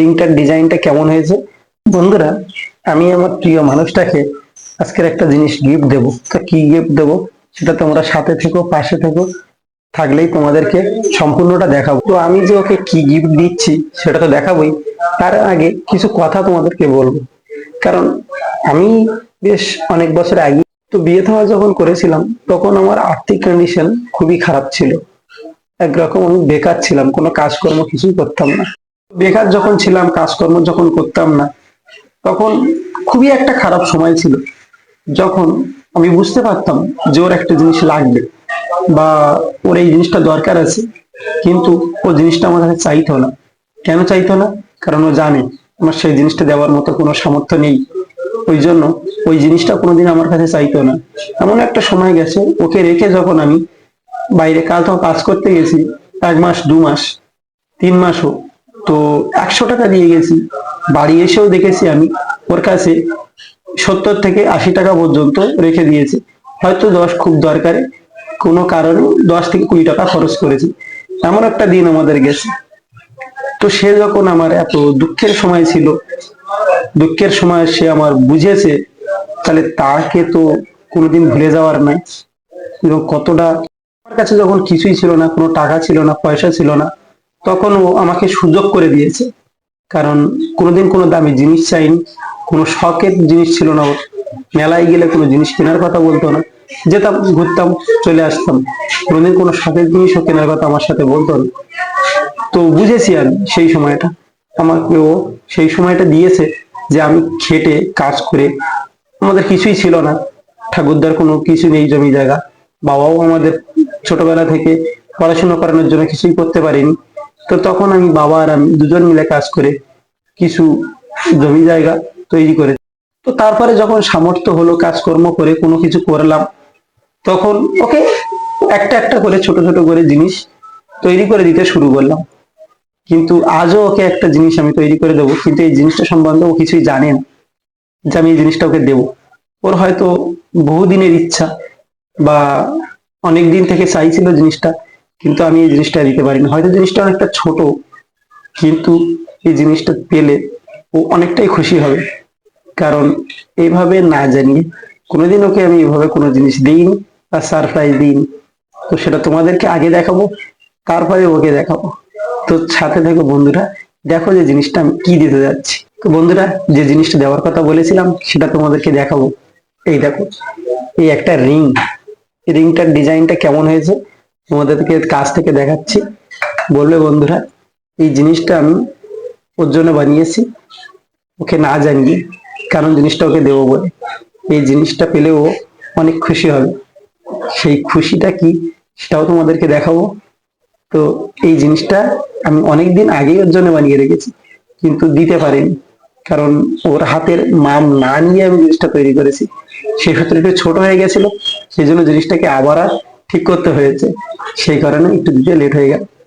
রিংটার ডিজাইনটা কেমন হয়েছে? বন্ধুরা, আমি আমার প্রিয় মানুষটাকে আজকের একটা জিনিস গিফট দেব। তো কি গিফট দেব? সেটা তোমরা সাথে থেকো, পাশে থেকো। থাকলেই তোমাদেরকে সম্পূর্ণটা দেখাবো। তো আমি যে ওকে কি গিফট দিচ্ছি, সেটা তো দেখাবোই। তার আগে কিছু কথা তোমাদেরকে বলব। কারণ আমি বেশ অনেক বছর আগে, তো বিয়ে থাওয়া যখন করেছিলাম, তখন আমার আর্থিক কন্ডিশন খুবই খারাপ ছিল। একরকম আমি বেকার ছিলাম, কোনো কাজকর্ম কিছুই করতাম না। বেকার যখন ছিলাম, কাজকর্ম যখন করতাম না, তখন খুবই একটা খারাপ সময় ছিল। যখন আমি বুঝতে পারতাম যে ওর একটা জিনিস লাগবে বা ওর এই জিনিসটা দরকার আছে, কিন্তু ও জিনিসটা আমার কাছে চাইতো না। কেন চাইতো না? কারণ ও জানে আমার সেই জিনিসটা দেওয়ার মতো কোনো সামর্থ্য নেই। ওই জন্য ওই জিনিসটা কোনোদিন আমার কাছে চাইতো না। এমন একটা সময় গেছে, ওকে রেখে যখন আমি বাইরে কাজও কাজ করতে গেছি, এক মাস, দু মাস, তিন মাসও তো একশো টাকা দিয়ে গেছি। বাড়ি এসেও দেখেছি আমি। ওর কাছে সত্তর থেকে আশি টাকা পর্যন্ত রেখে দিয়েছে। হয়তো দশ খুব দরকারে। কোনো কারণে দশ থেকে কুড়ি টাকা খরচ করেছি। এমন একটা দিন আমাদের গেছে। তো সে যখন আমার এত দুঃখের সময় ছিল, দুঃখের সময় সে আমার বুঝেছে, তাহলে তাকে তো কোনোদিন ভুলে যাওয়ার নাই এবং কতটা আমার কাছে যখন কিছুই ছিল না, কোনো টাকা ছিল না, পয়সা ছিল না তখন ও আমাকে সুযোগ করে দিয়েছে। কারণ কোনোদিন কোনো দামি জিনিস চাইনি, কোনো শখের জিনিস ছিল না ওর। মেলায় গেলে কোনো জিনিস কেনার কথা বলতো না। যেতাম, ঘুরতাম, চলে আসতাম। কোনোদিন কোনো শখের জিনিসও কেনার কথা আমার সাথে বলতো না। তো বুঝেছি আমি সেই সময়টা। আমাকে ও সেই সময়টা দিয়েছে যে আমি খেটে, কাজ করে, আমাদের কিছুই ছিল না। ঠাকুরদার কোনো কিছু নেই জমি জায়গা। বাবাও আমাদের ছোটবেলা থেকে পড়াশোনা করানোর জন্য কিছুই করতে পারিনি। তো তখন আমি বাবা আর আমি দুজন মিলে কাজ করে কিছু জমি জায়গা তৈরি করে তো তারপরে যখন সামর্থ্য হলো, কাজকর্ম করে, কোনো কিছু করলাম, তখন ওকে একটা একটা করে, ছোট ছোট করে জিনিস তৈরি করে দিতে শুরু করলাম। কিন্তু আজও ওকে একটা জিনিস আমি তৈরি করে দেবো, কিন্তু এই জিনিসটা সম্বন্ধে ও কিছুই জানে না যে আমি এই জিনিসটা ওকে দেবো। ওর হয়তো বহুদিনের ইচ্ছা বা অনেক দিন থেকে চাইছিল জিনিসটা কিন্তু আমি এই জিনিসটা দিতে পারিনি। হয়তো জিনিসটা অনেকটা ছোট, কিন্তু এই জিনিসটা পেলে ও অনেকটাই খুশি হবে। কারণ এইভাবে না জানিয়ে কোনোদিন ওকে আমি এভাবে কোনো জিনিস দিইনি বা সারপ্রাইজ দিইনি। তো সেটা তোমাদেরকে আগে দেখাবো, তারপরে ওকে দেখাবো। তো সাথে থেকো বন্ধুরা, দেখো যে জিনিসটা আমি কি দিতে যাচ্ছি। তো বন্ধুরা, যে জিনিসটা দেওয়ার কথা বলেছিলাম, সেটা তোমাদেরকে দেখাবো। এই দেখো, এই একটা রিং রিংটার ডিজাইনটা কেমন হয়েছে? তোমাদেরকে কাছ থেকে দেখাচ্ছি। বলবে বন্ধুরা, এই জিনিসটা আমি ওর জন্য বানিয়েছি। ওকে না জানিয়ে, কারণ জিনিসটা ওকে দেবো বলে। এই জিনিসটা পেলে ও অনেক খুশি হবে। সেই খুশিটা কি, সেটাও তোমাদেরকে দেখাবো। তো এই জিনিসটা আমি অনেক দিন আগেই ওর জন্য বানিয়ে রেখেছি, কিন্তু দিতে পারিনি। কারণ ওর হাতের মাম না নিয়ে আমি জিনিসটা তৈরি করেছি। সেই সূত্রে একটু ছোট হয়ে গেছিল, সেই জন্য জিনিসটাকে আবার আর ঠিক করতে হয়েছে। সেই কারণে একটু দিতে লেট হয়ে গেল।